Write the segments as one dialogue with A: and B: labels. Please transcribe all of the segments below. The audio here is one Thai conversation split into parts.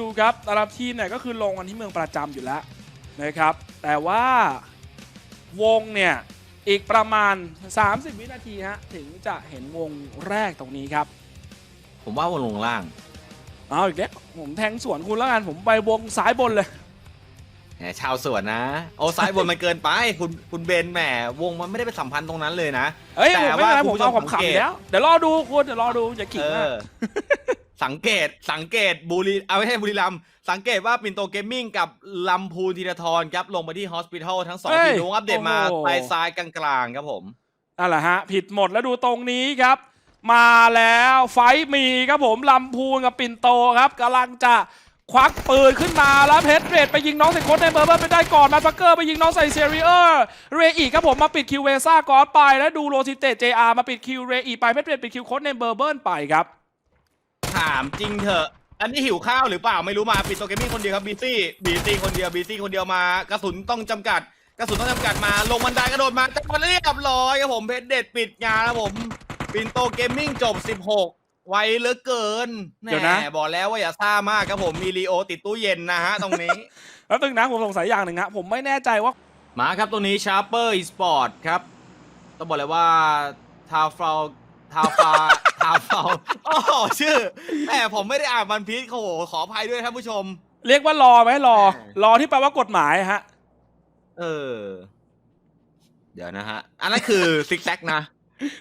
A: ดูครับแต่ละทีมเนี่ยก็คือลงกันที่เมืองประจำอยู่แล้วนะครับ แต่ว่าวงเนี่ยอีกประมาณ 30 วินาทีฮะถึงจะเห็นวงแรกตรงนี้ครับ
B: ผมว่าวนลงล่าง
A: เอาอีกแล้วผมแทงสวนคุณแล้วกันผมไปวงซ้ายบนเลย
B: แหมชาวสวนนะ โอ้ซ้ายบนมันเกินไป คุณคุณเบนแหมวงมันไม่ได้ไปสัมพันธ์ตรงนั้นเลยนะ
A: เอ้ย
B: แต่
A: ผมไม่เป็นไร
B: ว่า
A: ผม
B: คุณผู้ช
A: เอา
B: ม
A: ขำ
B: สัง
A: ๆ
B: เก
A: อ
B: ต
A: ยู่แล้ว เดี๋ยวรอดูคุณเดี๋ยวรอดูอย่าขิง
B: เอ
A: มาก
B: อ สังเกตสังเกตบุรีเอาไม่ใช่บุรีรัมย์สังเกตว่าปินโตเกมมิ่งกับลำพูนธีรทรครับลงมาที่ฮอสพิทอลทั้งสอง
A: เฮ้ย
B: ทีมลงอัปเดตมา
A: โอ้โห
B: ไปซ้ายกลางๆครับผม
A: นั่นแหละฮะ ผิดหมดแล้วดูตรงนี้ครับ มาแล้วไฟท์มีครับผมลำพูนกับปิ่นโตครับกำลังจะควักปืนขึ้นมาแล้วเพชรเรดไปยิงน้องใส่โค้ดในเบอร์เบิร์นไปได้ก่อนมาฟักเกอร์ไปยิงน้องใส่เซเรียร์เรอีครับผมมาปิดคิวเวซ่าก่อนไปแล้วดูโรซิเตเจอาร์มาปิดคิวเรอีไปเพชรเรดปิดคิวโค้ดในเบอร์เบิร์นไปครับ
B: ถามจริงเถอะ อันนี้หิวข้าวหรือเปล่าไม่รู้มาปิดโตเกมมิ่งคนเดียวครับบีซี่บีซี่คนเดียวบีซี่คนเดียวมากระสุนต้องจำกัด กระสุนต้องจำกัดมาลงบันไดกระโดดมาจับมันเรียบร้อยครับผมเพชรเด็ดปิดงานครับผมปินโตเกมมิ่งจบ 16 ไวเหลือเกิน
A: เดี๋ยวนะ
B: แหมบอกแล้วว่าอย่าซ่ามากครับผมมีลีโอติดตู้เย็นนะฮะตรงนี้
A: แล้วตึงนะผมสงสัยอย่างหนึ่งฮะผมไม่แน่ใจว่า
B: มาครับตรงนี้ชาร์เปอร์อีสปอร์ตครับ ต้องบอกเลยว่าทาฟา ทาฟา ทาฟาโอ้โหชื่อแหมผมไม่ได้อ่านมันพีชโอ้โหขออภัยด้วยท่านผู้ชม
A: เรียกว่ารอไหมรอ
B: เออ
A: รอที่แปลว่ากฎหมายฮะ
B: เออ เดี๋ยวนะฮะ อันนั้นคือซิกแซกนะ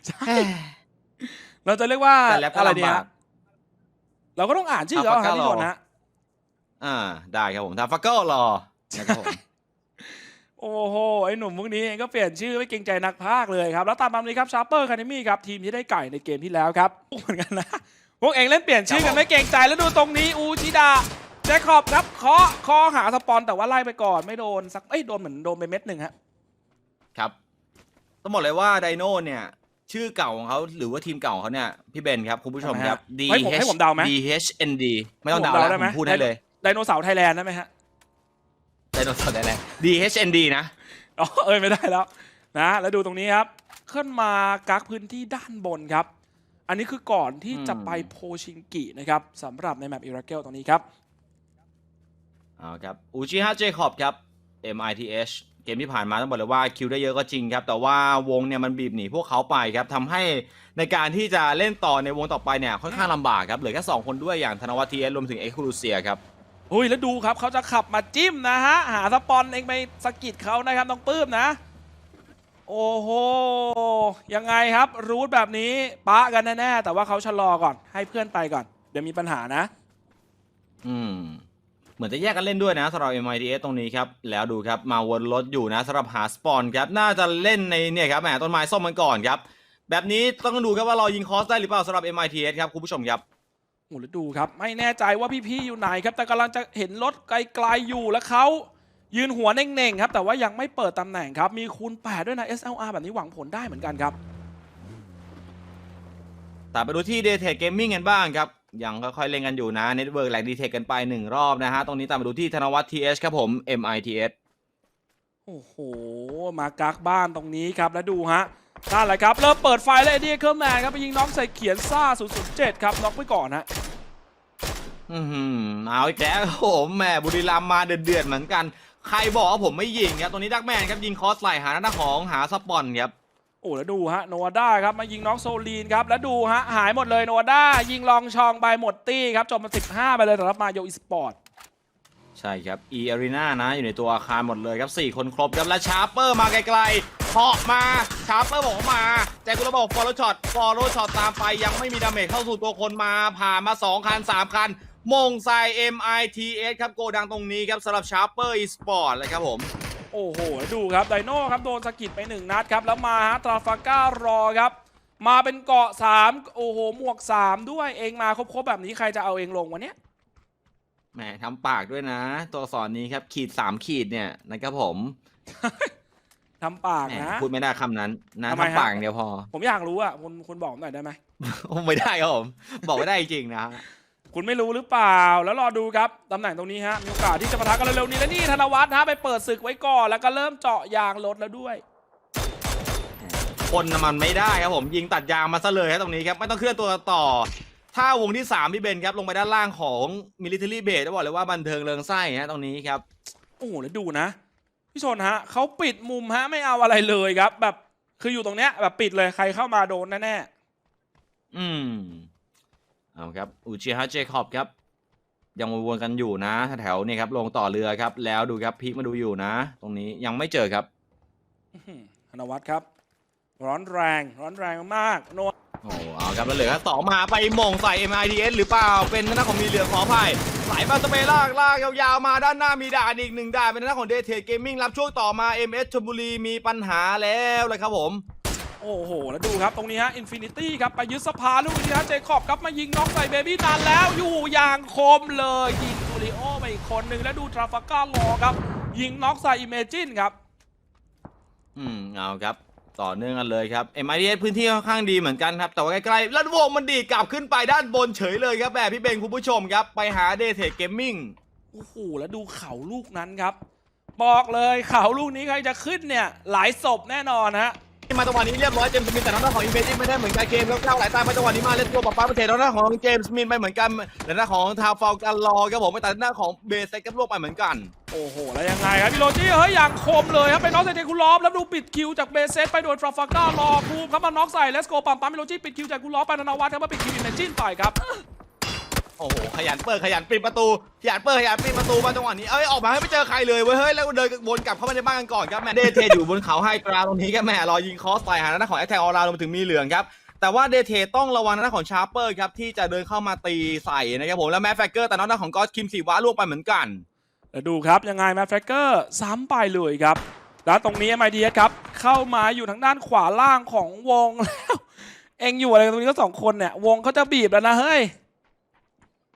A: ใช่ เราจะเรียกว่า
B: แต่แล้วก็
A: อะไรดี
B: ลำบา
A: ฮะ
B: ก
A: เราก็ต้องอ่านชื่อเขา
B: อัลฟา
A: ครับ
B: ก้า
A: พี่
B: รอ
A: ฝนนะ
B: อ่า ได้ครับผมทาฟักเกิลรอนะครับผม
A: โอ้โห ไอ้หนุ่มพวกนี้เองก็เปลี่ยนชื่อไม่เกรงใจนักพากย์เลยครับ แล้วตามมานี้ครับชาร์เปอร์คาเดมี่ครับ ทีมที่ได้ไก่ในเกมที่แล้วครับเหมือนกันนะ พวกเองเล่นเปลี่ยนชื่อกันไม่เกรงใจแล้วดูตรงนี้อูชิดาแจ็คขอบครับเคาะคอหาสปอนแต่ว่าไล่ไปก่อนไม่โดนสักเอ้ยโดนเหมือนโดนไปเม็ดหนึ่งฮะ
B: ครับต้องบอกเลยว่าไดโนเนี่ยชื่อเก่าของเขาหรือว่าทีมเก่าของเขาเนี่ยพี่เบนครับคุณผู้ชมครับ D
A: ให้ผมให้ผมเดาไหม
B: D H N D ไม่ต้องเดา
A: ผม
B: แล้ว
A: ได้ไห
B: ผมมพูดได้เลย
A: ไดโนเสาร์ไทยแลนด์ได้ไหมฮะ
B: ไดโนเสาร์ได้เลย D H N D นะ
A: อ๋อเอ้ยไม่ได้แล้วนะ แล้วดูตรงนี้ครับขึ้นมากักพื้นที่ด้านบนครับ อันนี้คือก่อนที่จะไปโพชิงกินะครับสำหรับในแมปอิราเกลตรงนี้ครับ
B: เอาครับอูจิฮะเจคอบครับ M I T H เกมที่ผ่านมาต้องบอกเลยว่าคิวได้เยอะก็จริงครับ แต่ว่าวงเนี่ยมันบีบหนีพวกเขาไปครับทำให้ในการที่จะเล่นต่อในวงต่อไปเนี่ยค่อนข้างลำบากครับเหลือแค่สองคนด้วยอย่างธนวัฒน์ทีเอสรวมถึงเอ็กซ์คลูเซียครับ
A: อุ้ยแล้วดูครับเขาจะขับมาจิ้มนะฮะ หาสปอนเองไปสกิดเขานะครับต้องปื้มนะ โอ้โห ยังไงครับ รูทแบบนี้ปะกันแน่ๆแต่ว่าเขาชะลอก่อน ให้เพื่อนไปก่อน เดี๋ยวมีปัญหานะ
B: อืม เหมือนจะแยกกันเล่นด้วยนะสำหรับ MITS ตรงนี้ครับ แล้วดูครับมาวนรถอยู่นะสำหรับหาสปอนครับ น่าจะเล่นในเนี่ยครับแหมต้นไม้ส้มมันก่อนครับ แบบนี้ต้องดูครับว่าเรายิงคอสได้หรือเปล่าสำหรับ MITS ครับคุณผู้ชมครับ
A: โอ้แล้วดูครับ ไม่แน่ใจว่าพี่ๆอยู่ไหนครับ แต่กำลังจะเห็นรถไกลๆอยู่แล้วเขายืนหัวเน่งๆครับ แต่ว่ายังไม่เปิดตำแหน่งครับ มีคูณ8ด้วยนะ SLR แบบนี้หวังผลได้เหมือนกันครับ
B: แต่ไปดูที่ d a y t a g Gaming กันบ้างครับยังค่อยๆเล่นกันอยู่นะ Network แหลกดีเทคกันไปหนึ่งรอบนะฮะ ตรงนี้ตามไปดูที่ธนวัฒน์ TH ครับผม MITS
A: โอ้โห มากักบ้านตรงนี้ครับแล้วดูฮะ นั่นแหละครับ เริ่มเปิดไฟแล้วเอ็ดดี้เคิร์แมนครับไปยิงน้องใส่เขียนซ่า 007 ครับ น็อกไปก่อนฮะ
B: อือหือเอาอีกแล้วครับผมแหมบุรีรัมย์มาเดือดๆเหมือนกัน ใครบอกว่าผมไม่ยิงครับตรงนี้ดักแมนครับยิงคอสไหลหาหน้าของหาสปอนครับ
A: โอ้แล้วดูฮะโนวาด้าครับมายิงน้องโซลีนครับแล้วดูฮะหายหมดเลยโนวาด้ายิงลองชองไปหมดตี้ครับจบมา15 ไปเลยสำหรับมาโยอีสปอร์ต
B: ใช่ครับ E Arena นะ อยู่ในตัวอาคารหมดเลยครับ 4 คนครบครับและชาร์เปอร์มาไกลๆ เหาะมาชาร์เปอร์บอกว่ามาแจ็คกุระบอกฟอลโลช็อตฟอลโลช็อตตามไปยังไม่มีดาเมจเข้าสู่ตัวคนมาผ่านมา 2 คัน 3 คัน มงใส่ MITS ครับโกดังตรงนี้ครับสำหรับชาร์เปอร์อีสปอร์ตเลยครับผม
A: โอ้โหแล้วดูครับไดโน่ครับ โดนสะกิดไปหนึ่งนัดครับ แล้วมาฮะตราฟาก้ารอครับ มาเป็นเกาะ 3 โอ้โห หมวก 3 ด้วยเองมาครบๆ แบบนี้ใครจะเอาเองลงวันเนี้ย
B: แหมทำปากด้วยนะ ตัวอักษรนี้ครับ ขีด 3 ขีดเนี่ยนะครับผม
A: ทำปาก
B: แหม
A: นะ
B: พูดไม่ได้คำนั้นนะ
A: ทำไมฮะ
B: ทำปากอย่างเดียวพอ
A: ผมอยากรู้อะคุณคุณบอกผมหน่อยได้ไหม
B: ไม่ได้ครับผมบอกไม่ได้จริงนะ
A: คุณไม่รู้หรือเปล่า แล้วรอดูครับ ตำแหน่งตรงนี้ฮะ มีโอกาสที่จะปะทะกันเร็วๆนี้และนี่ธนวัฒน์ฮะไปเปิดศึกไว้ก่อน แล้วก็เริ่มเจาะยางรถแล้วด้วย
B: คนน่ะมันไม่ได้ครับผมยิงตัดยางมาซะเลยครับตรงนี้ครับไม่ต้องเคลื่อนตัวต่อ ถ้าวงที่ 3 พี่เบนครับ ลงไปด้านล่างของ military base จะบอกเลยว่าบันเทิงเริงไส้ฮะตรงนี้ครับ
A: โอ้โหแล้วดูนะ พี่ชนฮะเขาปิดมุมฮะไม่เอาอะไรเลยครับ แบบคืออยู่ตรงเนี้ย แบบปิดเลยใครเข้ามาโดนแน่
B: อืมเอาครับอูจิฮะเจคอบครับ ยังวนๆกันอยู่นะแถวๆนี่ครับลงต่อเรือครับ แล้วดูครับพีคมาดูอยู่นะ ตรงนี้ยังไม่เจอครับ
A: ๆอื้อหือธนวัฒน์ครับ ร้อนแรง ร้อนแรงมากๆโน
B: โอ้เอาครับแล้วเหลือแค่สองมาไปหม่งใส่ MIDS หรือเปล่าเป็นหน้าของมีเหลืองขออภัย ไหลมาสเปรย์ลากลากยาวๆมาด้านหน้ามีด่านอีกหนึ่งด่านเป็นหน้าของเดทเทเกมมิ่งรับช่วงต่อมา MS ชลบุรีมีปัญหาแล้วเลยครับผม
A: โอ้โห แล้วดูครับ ตรงนี้ฮะอินฟินิตี้ครับ ไปยึดสภาลูกนี้ฮะเจคอบครับ มายิงน็อกใส่เบบี้นานแล้ว อยู่อย่างคมเลย ยิงตูริโอไปอีกคนหนึ่งแล้วดูทราฟัก้ารอครับ ยิงน็อกใส่อิเมจินครับ
B: อืม เอาครับ ต่อเนื่องกันเลยครับเอ็มไอเอพื้นที่ค่อนข้างดีเหมือนกันครับแต่ว่าใกล้ๆแล้ววงมันดีดกลับขึ้นไปด้านบนเฉยเลยครับแบบพี่เบงคุณผู้ชมครับไปหาเดทเทเกมมิ่ง
A: โอ้โหแล้วดูเข่าลูกนั้นครับ บอกเลยเข่าลูกนี้ใครจะขึ้นเนี่ย หลายศพแน่นอนฮะ
B: มาจังหวะนี้เรียบร้อยเจมส์มินแต่ทางด้านของอินเวจิไม่ได้เหมือนกันเกมแล้วเข้าหลายตามาจังหวะนี้มาเลสโกปะป้าประเทศทางด้านของเจมส์มินไปเหมือนกันแต่หน้าของทาวฟอลกันรอครับผมไปแต่หน้าของเบสเซ็กกับโลกไปเหมือนกัน
A: โอ้โห แล้วยังไงครับพี่โรจี้เฮ้ยอย่างคมเลยครับเป็นน็อกใส่เจคุลอฟแล้วดูปิดคิวจากเบสเซ็ตไปโดนฟราฟาก้ารอคูมครับมาน็อกใส่เลสโกปั๊มปั๊มพี่โรจี้ปิดคิวจากคุลอฟไปธนวัฒน์ครับมาปิดคิวอินเมจินไปครับ
B: โอ้โหขยันเปิดขยันปิดประตูขยันเปิดขยันปิดประตูมาจังหวะนี้เอ้ยออกมาให้ไม่เจอใครเลยเว้ยเฮ้ยแล้วเดินวนกลับเข้ามาในบ้านกันก่อนครับแม่เดเทอยู่บนเขาไฮกราวตรงนี้ครับแม่รอยิงคอสใส่หาหน้าของแอคแทกออราลงมาถึงมีเหลืองครับแต่ว่าเดเทต้องระวังหน้าของชาร์เปอร์ครับที่จะเดินเข้ามาตีใส่นะครับผมแล้วแมฟแฟกเกอร์แต่หน้าของกอสคิมสีว้าล่วงไปเหมือนกัน
A: ดูครับยังไงแมทแฟกเกอร์ซ้ำไปเลยครับแล้วตรงนี้ MIDS ครับเข้ามาอยู่ทางด้านขวาล่างของวงแล้วเองอยู่อะไรตรงนี้ก็สองคนเนี่ยวงเขาจะบีบแล้วนะเฮ้ย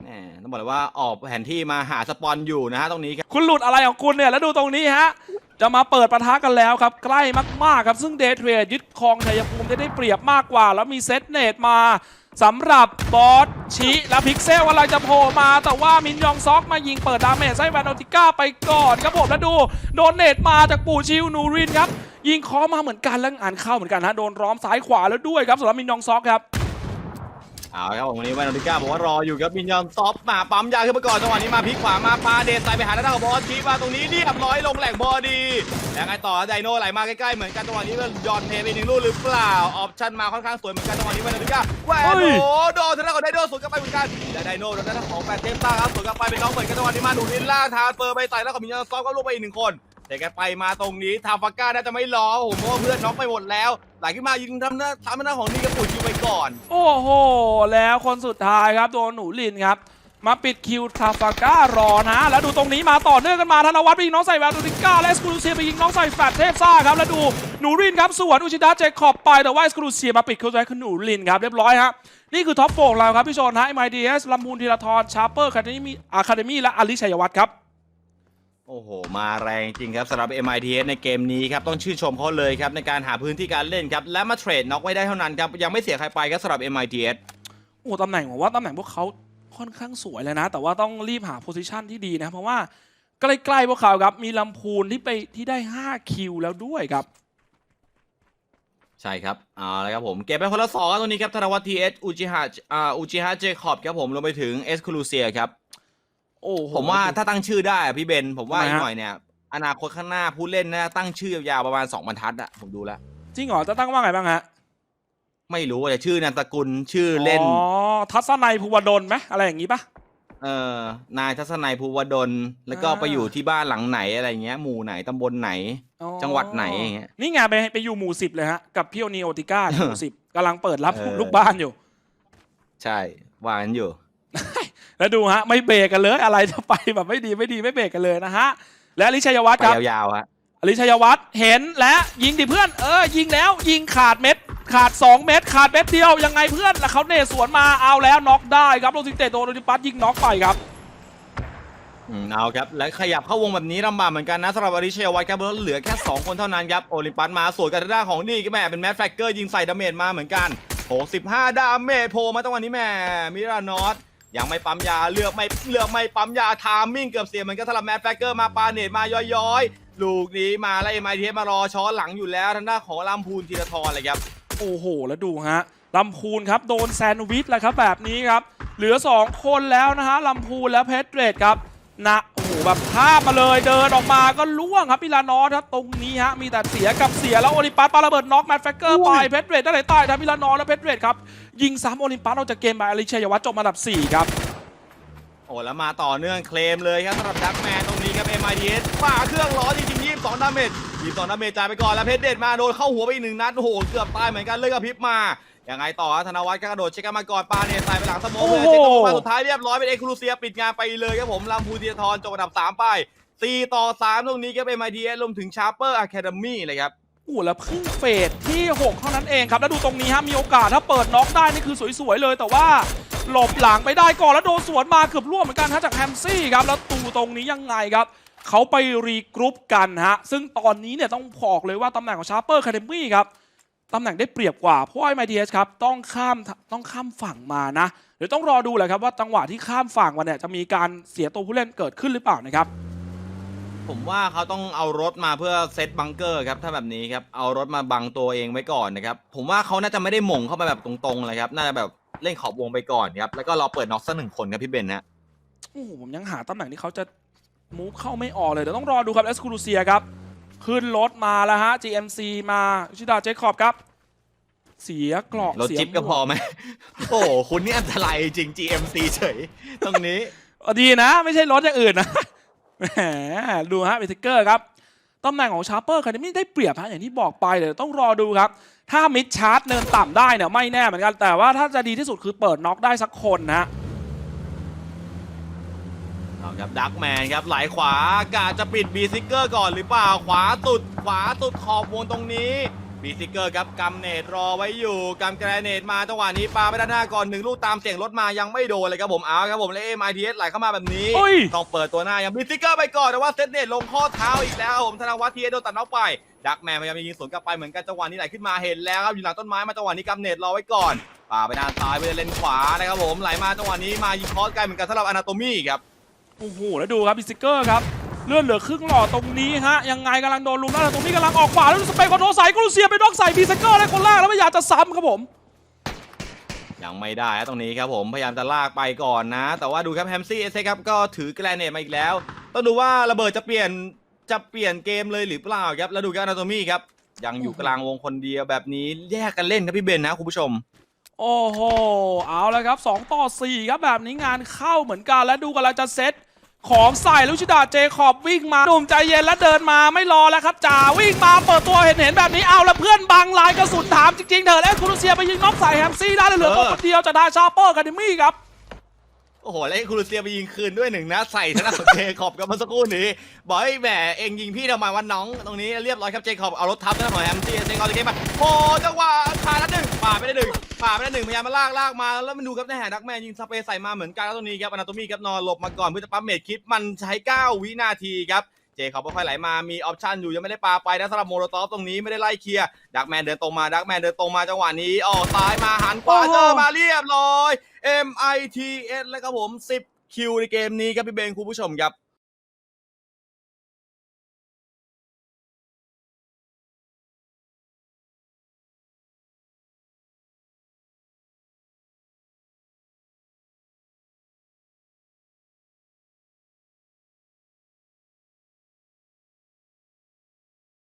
B: แหมต้องบอกเลยว่าออกแผนที่มาหาสปอนอยู่นะฮะตรงนี้ครับ
A: คุณหลุดอะไรของคุณเนี่ย แล้วดูตรงนี้ฮะ จะมาเปิดปะทะกันแล้วครับ ใกล้มาก ๆ ครับ ซึ่งเดทเทรดยึดครองชัยภูมิได้ได้เปรียบมากกว่า แล้วมีเซตเนตมาสำหรับบอสชิและพิกเซลกำลังจะโผล่มา แต่ว่ามินยองซอกมายิงเปิดดาเมจไส้แวนอติก้าไปก่อนครับผมแล้วดู โดนเนตมาจากปู่ชิวนูรินครับยิงคอมาเหมือนกันแล้วอ่านเข้าเหมือนกันฮะโดนร้อมซ้ายขวาแล้วด้วยครับสำหรับมินยองซอกครับ
B: เอาครับผมวันนี้วันอติก้าบอกว่ารออยู่ครับมินยอนซอฟมาปั๊มยาขึ้นมาก่อนจังหวะนี้มาพลิกขวามาปาเดนใส่ไปหาหน้าของบอสชีมาตรงนี้เรียบร้อยลงแหล่งบอดีแล้วไงต่อไดโน่ไหลมาใกล้ๆเหมือนกันจังหวะนี้มันยอนเทไปหนึ่งลูกหรือเปล่าออปชั่นมาค่อนข้างสวยเหมือนกันจังหวะนี้วันอติก้าแหวน
A: เฮ้
B: โอ้โดนทางด้านของไดโน่สวนกลับไปเหมือนกันและไดโน่โดนทางด้านของแปดเทมต้าครับสวนกลับไปเป็นน้องเหมือนกันจังหวะนี้มาหนุนลินล่าทาเฟอร์ไปใส่แล้วของมินยอนซอฟก็ลงไปอีกหนึ่งคน แต่แกไปมาตรงนี้ทาฟาก้าน่าจะไม่รอผมเพราะว่าเพื่อนน้องไปหมดแล้ว ไหลขึ้นมายิงทำหน้าทำหน้าของนี่กับปุ่นคิวไปก่อน
A: โอ้โห แล้วคนสุดท้ายครับโดนหนูลินครับ มาปิดคิวทราฟาก้ารอนะ แล้วดูตรงนี้มาต่อเนื่องกันมาธนวัฒน์ไปยิงน้องใส่แววตูริก้าและเอสครูเซียไปยิงน้องใส่แฟตเทพซ่าครับแล้วดูหนูลินครับสวนอุชิดะเจคอบไปแต่ว่าเอสครูเซียมาปิดคิวไว้คือหนูลินครับเรียบร้อยฮะนี่คือท็อปโฟของเราครับพี่ชนฮะ MIDS ลำพูนธีรทรชาร์เปอร์คาเดมี่อะคาเดมี่และอลิชัยวัฒน์ครับ
B: โอ้โห มาแรงจริงครับสำหรับ MITS ในเกมนี้ครับ ต้องชื่นชมเขาเลยครับ ในการหาพื้นที่การเล่นครับ และมาเทรดน็อกไว้ได้เท่านั้นครับ ยังไม่เสียใครไปครับสำหรับ MITS
A: โอ้ตำแหน่งผมว่าตำแหน่งพวกเขาค่อนข้างสวยเลยนะ แต่ว่าต้องรีบหาโพซิชันที่ดีนะ เพราะว่าใกล้ๆพวกเขาครับมีลำพูนที่ไปที่ได้ 5 คิวแล้วด้วยครับ
B: ใช่ครับเอาละครับผมเก็บไปคนละสองครับตรงนี้ครับธนวัฒน์ทีเอสอุจิฮะอ่าอุจิฮะเจคอบครับผมรวมไปถึงเอสคูลูเซียครับ
A: โอ้โห
B: ผมว่าถ้าตั้งชื่อได้อะพี่เบน ผมว่า
A: ทำไม
B: อี
A: ฮะ
B: กหน่อยเนี่ย อนาคตข้างหน้าผู้เล่นนะตั้งชื่อยาวๆประมาณ2บรรทัดอะผมดูแล้ว
A: จริงเหรอจะตั้งว่าไงบ้างฮะ
B: ไม่รู้ว่าจะชื่อนามสกุลชื่อเล่น
A: อ๋อทัศนัยภูวดลไหมอะไรอย่างงี้ปะ
B: เอ่อนายทัศนัยภูวดลแล้วก็
A: อ่า
B: ไปอยู่ที่บ้านหลังไหนอะไรเงี้ยหมู่ไหนตำบลไหน
A: อ๋อ
B: จังหวัดไหนอย่างเงี้ย
A: นี่ไงไปไปอยู่หมู่สิบเลยฮะ กับพี่โอนีโอติก้าหมู่สิบกำลังเปิดรับ
B: เออ
A: ลูกบ้านอยู่
B: ใช่ว่ากันอยู่
A: แล้วดูฮะไม่เบรกกันเลยอะไรจะไปแบบไม่ดีไม่ดีไม่เบรกกันเลยนะฮะและอลิชัยวัฒน์
B: ไป
A: ครับ
B: ยาวๆฮะ
A: อลิชัยวัฒน์เห็นและยิงดิเพื่อนเออยิงแล้วยิงขาดเม็ดขาด 2 เม็ดขาดเม็ดเดียวยังไงเพื่อนแล้วเขาเนตสวนมาเอาแล้วน็อกได้ครับโรซิเตโดโรดิปัสยิงน็อกไปครับ
B: อืมเอาครับ และขยับเข้าวงแบบนี้ลำบากเหมือนกันนะสำหรับอริเชียวัตครับเพราะเหลือแค่ 2 คนเท่านั้นครับ โอลิมปัสมาสวนกับทางด้านของนี่ก็แม่เป็นแมทแฟกเกอร์ยิงใส่ดาเมจมาเหมือนกัน 65 ดาเมจโผล่มาตรงวันนี้แม่มิรานอส ยังไม่ปั๊มยาเลือกไม่เลือกไม่ปั๊มยาทามมิ่งเกือบเสียเหมือนกันสำหรับแมทแฟกเกอร์มาปาเนตมาย้อยๆ ลูกนี้มาแล้วเอมไอทีมารอช้อนหลังอยู่แล้วทางด้านของลำพูนธีรทรเลยครับ
A: โอ้โห แล้วดูฮะลำพูนครับโดนแซนด์วิชแล้วครับแบบนี้ครับ เหลือ 2 คนแล้วนะฮะลำพูนและเพชรเรดครับนะ แบบภาพมาเลยเดินออกมาก็ล่วงครับพิลานอสครับตรงนี้ฮะมีแต่เสียกับเสียแล้วโอลิมปัสปาระเบิดน็อกแมตแฟกเกอร์ไปเพชรเรดได้ไหนใต้ครับพิลานอสและเพชรเรดครับยิงซ้ำโอลิมปัสออกจากเกมไปอลิเชียวัฒน์จบอันดับ4ครับ
B: โอ้แล้วมาต่อเนื่องเคลมเลยครับสำหรับดักแมนตรงนี้ครับ MITS ฝ่าเครื่องล้อจริงๆ22ดาเมจ22ดาเมจจ่ายไปก่อนแล้วเพชรเด็ดมาโดนเข้าหัวไปอีกหนึ่งนัดโอ้โหเกือบตายเหมือนกันเลยกับพริบมา ยังไงต่อธนวัฒน์ก็กระโดดเช็คกันมาก่อนปาเนี่ยใส่ไปหลังสมองเลยเช็คกันมาสุดท้ายเรียบร้อยเป็นเอ็กซ์คลูเซียปิดงานไปเลยครับผมลำพูนเทียทรจบอันดับ3ไป4ต่อ3ตรงนี้ครับ MITS รวมถึงชาร์เปอร์อะคาเดมี่เลยครับ
A: โอ้โหแล้วเพิ่งเฟสที่ 6 เท่านั้นเองครับ แล้วดูตรงนี้ฮะ มีโอกาสถ้าเปิดน็อกได้นี่คือสวย ๆ เลย แต่ว่าหลบหลังไปได้ก่อน แล้วโดนสวนมาเกือบร่วงเหมือนกันฮะจากแฮมซี่ครับ แล้วตูตรงนี้ยังไงครับ เขาไปรีกรุ๊ปกันฮะ ซึ่งตอนนี้เนี่ยต้องบอกเลยว่าตำแหน่งของชาร์เปอร์คาเดมี่ครับ ตำแหน่งได้เปรียบกว่า เพราะว่าไอทีเอสครับต้องข้ามต้องข้ามฝั่งมานะเดี๋ยวต้องรอดูแหละครับว่าจังหวะที่ข้ามฝั่งมาเนี่ยจะมีการเสียตัวผู้เล่นเกิดขึ้นหรือเปล่านะครับ
B: ผมว่าเขาต้องเอารถมาเพื่อเซตบังเกอร์ครับถ้าแบบนี้ครับเอารถมาบังตัวเองไว้ก่อนนะครับผมว่าเขาน่าจะไม่ได้หม่งเข้าไปแบบตรงๆเลยครับน่าจะแบบเล่นขอบวงไปก่อนครับแล้วก็รอเปิดน็อกสักหนึ่งคนครับพี่เบนนะ
A: โอ้โหผมยังหาตำแหน่งที่เขาจะมูฟเข้าไม่ออกเลยเดี๋ยวต้องรอดูครับเอสคูลูเซียครับ ขึ้นรถมาแล้วฮะ GMC มาชิดาเจคอบครับ เสียเกราะ
B: รถ
A: เสีย
B: จิ๊บก็พอไหม โอ้โหคุณนี่อันตรายจริง GMC เฉย ตรงนี้
A: เออดีนะ ไม่ใช่รถอย่างอื่นนะแหมดูฮะเบติเกอร์ครับตำแหน่งของชาร์เปอร์คันนี้ได้เปรียบฮะอย่างที่บอกไปเดี๋ยวต้องรอดูครับ ถ้ามิดชาร์จเนินต่ำได้เนี่ยไม่แน่เหมือนกันแต่ว่าถ้าจะดีที่สุดคือเปิดน็อกได้สักคนนะ
B: เอาครับดักแมนครับไหลขวากาจะปิดบีซิกเกอร์ก่อนหรือเปล่าขวาสุดขวาสุดขอบวงตรงนี้บีซิกเกอร์ครับกำเนตรอไว้อยู่กำแกรเนตมาจังหวะนี้ปาไปด้านหน้าก่อนหนึ่งลูกตามเสียงรถมายังไม่โดนเลยครับผมเอาครับผมและเอ็มไอทีเอสไหลเข้ามาแบบนี้
A: โอ้ย
B: ต้องเปิดตัวหน้ายังบีซิกเกอร์ไปก่อนแต่ว่าเซตเนตลงข้อเท้าอีกแล้วครับผมธนวัฒน์ทีเอสโดนตัดน็อกไปดักแมนพยายามจะยิงสวนกลับไปเหมือนกันจังหวะนี้ไหลขึ้นมาเห็นแล้วครับอยู่หลังต้นไม้มาจังหวะนี้กำเนตรอไว้ก่อนป่าไปด้านซ้ายไปเลนขวานะครับผมไหลมาจังหวะนี้มายิงคอสไกลเหมือนกันสำหรับอนาโตมี่ครับ
A: โอ้โหแล้วดูครับบิสติกเกอร์ครับเลื่อนเหลือครึ่งหลอดตรงนี้ฮะยังไงกำลังโดนลุมแล้วตรงนี้กำลังออกขวาแล้วดูสเปคคอนโทรใส่กรูเซียไปนอกใส่บิสติกเกอร์เลยคนแรกแล้วไม่อยากจะซ้ำครับผม
B: ยังไม่ได้นะตรงนี้ครับผมพยายามจะลากไปก่อนนะ แต่ว่าดูครับแฮมซี่เอสครับก็ถือแกรเนตมาอีกแล้ว ต้องดูว่าระเบิดจะเปลี่ยนจะเปลี่ยนเกมเลยหรือเปล่าครับแล้วดูกันอนาโตมี่ครับยังอยู่กลางวงคนเดียวแบบนี้แยกกันเล่นครับพี่เบนนะคุณผู้ชม
A: โอ้โห เอาละครับ 2 ต่อ 4 ครับแบบนี้งานเข้าเหมือนกันแล้วดูกำลังจะเซต ของใส่ลุชิดาเจคอบวิ่งมาหนุ่มใจเย็นแล้วเดินมาไม่รอแล้วครับจ่าวิ่งมาเปิดตัวเห็นเห็นแบบนี้เอาแล้วเพื่อนบังลายกระสุนถามจริงๆเถอะแล้วคูรูเซียไปยิงน็อกใส่แฮมซี่ได้เหลือตัวคนเดียวจะได้ชาเปอร์กันดมี่ครับ
B: โอ้โหแล้วคูรูเซียไปยิงคืนด้วยหนึ่งนะใส่ชนะของเจคอบกับเมื่อสักครู่นี้บอกให้แหมเองยิงพี่ทำไมวันน้องตรงนี้เรียบร้อยครับเจคอบเอารถทับชนะขอยแฮมซี่เอสเอาเกมมาโอ้จังหวะขาดล้วหนึ่งป่าดไปได้หนึ่งป่าดไปได้หนึ่งพยายามมาลากลากมาแล้วมันดูครับในแหนักแมนยิงสเปรย์ใส่มาเหมือนกันแล้วตรงนี้ครับอนาโตมี่ครับนอนหลบมาก่อนเพื่อจะปั๊มเมดคิดมันใช้ 9 วินาทีครับ เจเขาค่อยๆไหลมา มีออปชันอยู่ยังไม่ได้ปาไปนะสำหรับโมโลตอฟตรงนี้ไม่ได้ไล่เคลียร์ดักแมนเดินตรงมาดักแมนเดินตรงมาจังหวะนี้ออกซ้ายมาหันขวา
A: โอ้โห
B: เจอมาเรียบร้อย MITS แล้วครับผม 10 คิวในเกมนี้ครับพี่เบนคุณผู้ชมครับ